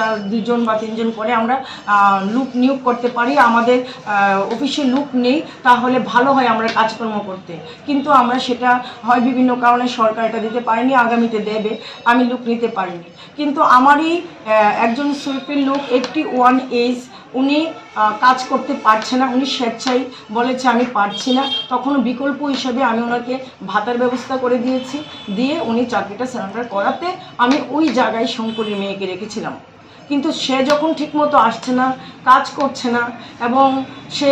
চার দুজন বা তিনজন করে আমরা লুক নিয়োগ করতে পারি। আমাদের অফিসে লুক নেই, তাহলে ভালো হয় আমরা কাজকর্ম করতে। কিন্তু আমরা সেটা হয় বিভিন্ন কারণে সরকার এটা দিতে পারেনি, আগামীতে দেবে। আমি লুক নিতে পারিনি। কিন্তু আমারই একজন সুইপের লোক এইটটি ওয়ান এজ উনি কাজ করতে পারছে না, উনি স্বেচ্ছায় বলেছে আমি পারছি না। তখন বিকল্প হিসেবে আমি ওনাকে ভাতার ব্যবস্থা করে দিয়েছি। দিয়ে উনি চাকরিটা সারেন্ডার করাতে আমি ওই জায়গায় শঙ্করী মেয়েকে রেখেছিলাম। কিন্তু সে যখন ঠিকমতো আসছে না, কাজ করছে না, এবং সে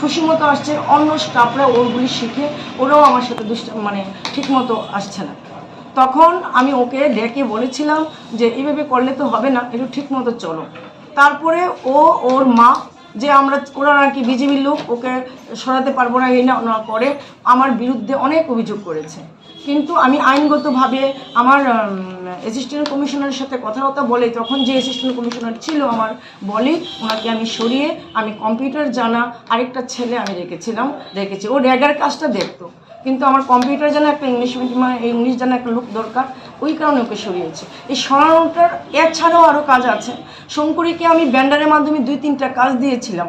খুশি মতো আসছে, অন্য স্টাফরা ওরগুলি শিখে ওরাও আমার সাথে দুষ্ট মানে ঠিকমতো আসছে না। তখন আমি ওকে ডেকে বলেছিলাম যে, এইভাবে করলে তো হবে না, একটু ঠিকমতো চলো। তারপরে ও, ওর মা, যে আমরা, ওরা নাকি বিজেপির লোক, ওকে সরাতে পারব না, এই না করে আমার বিরুদ্ধে অনেক অভিযোগ করেছে। কিন্তু আমি আইনগতভাবে আমার অ্যাসিস্ট্যান্ট কমিশনারের সাথে কথাবার্তা বলে, তখন যে অ্যাসিস্ট্যান্ট কমিশনার ছিল আমার বলে, ওনাকে আমি সরিয়ে, আমি কম্পিউটার জানা আরেকটা ছেলে আমি রেখেছিলাম, রেখেছি। ও র্যাগার কাজটা দেখতো। কিন্তু আমার কম্পিউটার জানা, একটা ইংলিশ মিডিয়াম এই ইংলিশ জানা একটা লোক দরকার, ওই কারণে ওকে সরিয়েছে। এই সরানোটার, এছাড়াও আরও কাজ আছে। শঙ্করীকে আমি ব্যান্ডারের মাধ্যমে দুই তিনটা কাজ দিয়েছিলাম।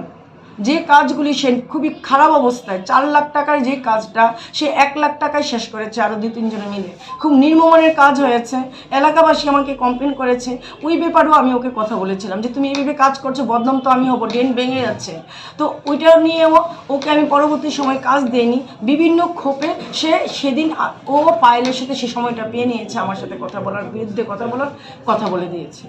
যে কাজগুলি সে খুবই খারাপ অবস্থায়, চার লাখ টাকার যে কাজটা সে এক লাখ টাকায় শেষ করেছে আরও দুই তিনজনে মিলে। খুব নির্মমানের কাজ হয়েছে। এলাকাবাসী আমাকে কমপ্লেন করেছে। ওই ব্যাপারেও আমি ওকে কথা বলেছিলাম যে, তুমি এইভাবে কাজ করছ, বদনাম তো আমি হব, ড্রেন ভেঙে যাচ্ছে। তো ওইটা নিয়েও ওকে আমি পরবর্তী সময় কাজ দেইনি। বিভিন্ন ক্ষোভে সে সেদিন ও পায়েলের সাথে সে সময়টা পেয়ে নিয়েছে, আমার সাথে কথা বলার বিরুদ্ধে কথা বলার কথা বলে দিয়েছে।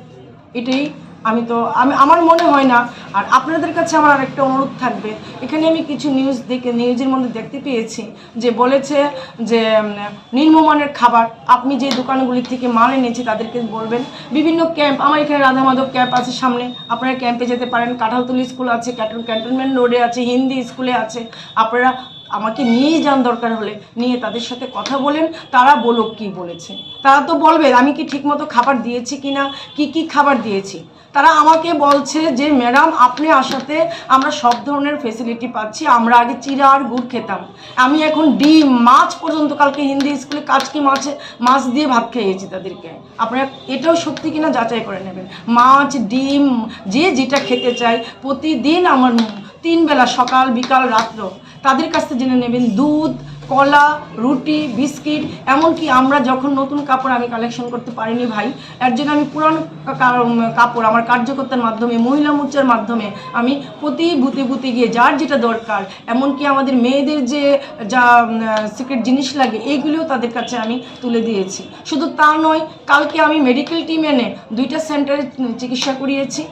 এটাই আমি তো, আমি, আমার মনে হয় না। আর আপনাদের কাছে আমার আরেকটা অনুরোধ থাকবে। এখানে আমি কিছু নিউজ দেখে নিউজের মধ্যে দেখতে পেয়েছি যে বলেছে যে নিম্নমানের খাবার, আপনি যে দোকানগুলি থেকে মাল এনেছে তাদেরকে বলবেন। বিভিন্ন ক্যাম্প আমার এখানে রাধা মাধব ক্যাম্প আছে সামনে। আপনারা ক্যাম্পে যেতে পারেন। কাঁঠালতলি স্কুল আছে ক্যান্টনমেন্ট রোডে আছে, হিন্দি স্কুলে আছে। আপনারা আমাকে নিয়েই যান দরকার হলে। নিয়ে তাদের সাথে কথা বলেন, তারা বলুক কি বলেছে। তারা তো বলবে, আমি কি ঠিকমতো খাবার দিয়েছি কি না কী কী খাবার দিয়েছি। তারা আমাকে বলছে যে, ম্যাডাম, আপনি আসাতে আমরা সব ধরনের ফেসিলিটি পাচ্ছি, আমরা আগে চিরা আর গুড় খেতাম। আমি এখন ডিম, মাছ পর্যন্ত কালকে হিন্দি স্কুলে কাজকি মাছে, মাছ দিয়ে ভাত খেয়েছি তাদেরকে। আপনারা এটাও সত্যি কিনা যাচাই করে নেবেন। মাছ, ডিম, যে যেটা খেতে চায়, প্রতিদিন আমার তিন বেলা সকাল, বিকাল, রাত্র। তাদের কাছ থেকে জেনে নেবেন দুধ, কলা, রুটি, বিস্কিট, এমনকি আমরা যখন নতুন কাপড় আমি কালেকশন করতে পারিনি ভাই, এর জন্য আমি পুরানো কাপড় আমার কার্যকর্তার মাধ্যমে, মহিলা মোর্চার মাধ্যমে আমি প্রতি বুতে বুতে গিয়ে যার যেটা দরকার, এমনকি আমাদের মেয়েদের যে যা সিক্রেট জিনিস লাগে এইগুলিও তাদের কাছে আমি তুলে দিয়েছি। শুধু তা নয়, কালকে আমি মেডিকেল টিম এনে দুইটা সেন্টারে চিকিৎসা করিয়েছি।